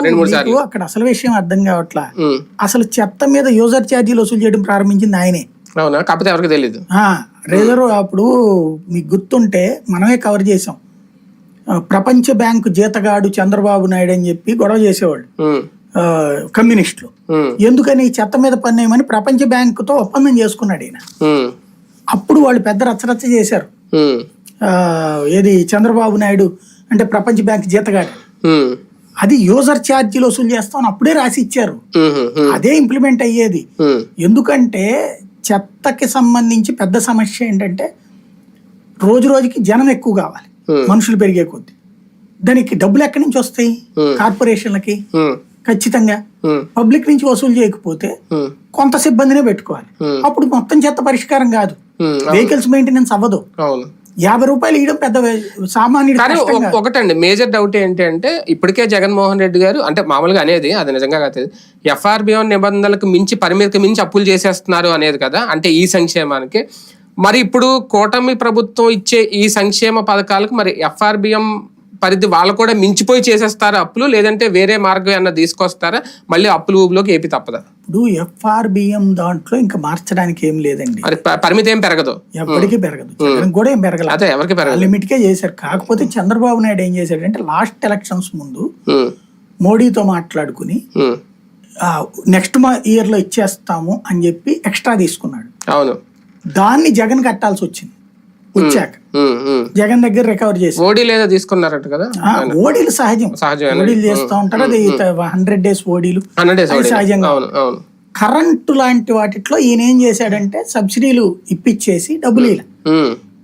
మీకు అక్కడ అసలు విషయం అర్థం కావట్లా. అసలు చెత్త మీద యూజర్ ఛార్జీలు వసూలు చేయడం ప్రారంభించింది ఆయనే. అవునా? కాకపోతే ఎవరికి తెలియదు ఆ, రిజర్వ్ అప్పుడు మీకు గుర్తుంటే మనమే కవర్ చేసాం. ప్రపంచ బ్యాంకు జీతగాడు చంద్రబాబు నాయుడు అని చెప్పి గొడవ. ఆ, కమ్యూనిస్టులు. ఎందుకని చెత్త మీద పన్నేయమని ప్రపంచ బ్యాంకుతో ఒప్పందం చేసుకున్నాడు ఈయన. అప్పుడు వాళ్ళు పెద్ద రచ్చరచ్చ చేశారు. ఏది చంద్రబాబు నాయుడు అంటే ప్రపంచ బ్యాంక్ జీతగాడు. అది యూజర్ ఛార్జీలు వసూలు చేస్తామని అప్పుడే రాసి ఇచ్చారు. అదే ఇంప్లిమెంట్ అయ్యేది. ఎందుకంటే చెత్తకి సంబంధించి పెద్ద సమస్య ఏంటంటే రోజు రోజుకి జనం ఎక్కువ కావాలి. మనుషులు పెరిగే కొద్ది దానికి డబ్బులు ఎక్కడి నుంచి వస్తాయి. కార్పొరేషన్లకి. ఖచ్చితంగా. పబ్లిక్ నుంచి వసూలు చేయకపోతే. కొంత సిబ్బందినే పెట్టుకోవాలి. అప్పుడు మొత్తం చెత్త పరిష్కారం కాదు. వెహికల్స్ మెయింటెనెన్స్ అవ్వదు యాభై రూపాయలు ఇవ్వడం పెద్ద సామాన్యుడి కానీ. ఒకటండి మేజర్ డౌట్ ఏంటి అంటే ఇప్పటికే జగన్మోహన్ రెడ్డి గారు అంటే మామూలుగా అనేది అది నిజంగా కాదు ఎఫ్ఆర్బిఎం నిబంధనలకు మించి పరిమితికి మించి అప్పులు చేసేస్తున్నారు అనేది కదా అంటే ఈ సంక్షేమానికి మరి ఇప్పుడు కూటమి ప్రభుత్వం ఇచ్చే ఈ సంక్షేమ పథకాలకు మరి ఎఫ్ఆర్బిఎం పరిధి వాళ్ళు కూడా మించిపోయి చేసేస్తారా అప్పులు? లేదంటే వేరే మార్గం ఏమన్నా తీసుకొస్తారా? మళ్ళీ అప్పులు ఊబులోకి ఏపీ తప్పదా? ఇప్పుడు ఎఫ్ఆర్బిఎం దాంట్లో ఇంకా మార్చడానికి ఏం లేదండి. మరి ప- పరిమితి ఏం పెరగదు. ఎప్పటికీ పెరగదు. జగన్ కూడా ఏం పెరగలేదు అదే ఎవరికి పెరగదు. లిమిట్ కే చేశారు. కాకపోతే చంద్రబాబు నాయుడు ఏం చేశాడంటే లాస్ట్ ఎలక్షన్స్ ముందు ఉమ్, మోడీతో మాట్లాడుకుని ఉమ్, నెక్స్ట్ మా ఇయర్లో ఇచ్చేస్తాము అని చెప్పి ఎక్స్ట్రా తీసుకున్నాడు. అవును. దాన్ని జగన్ కట్టాల్సి వచ్చింది. వచ్చాక. జగన్ దగ్గర రికవర్ చేసి. ఓడి లేదా తీసుకున్నారట కదా? ఓడీలు సహజం. సహజమేనండి. ఓడీలు చేస్తూ ఉంటారు. అది హండ్రెడ్ డేస్ ఓడీలు. సహజంగా. కరెంటు లాంటి వాటిట్లో ఈయన ఏం చేశాడంటే సబ్సిడీలు ఇప్పించేసి డబ్బులు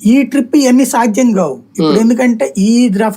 ఈ ట్రిప్ ఇవన్నీ సాధ్యం కావు. ఇప్పుడు ఎందుకంటే ఈ రఫా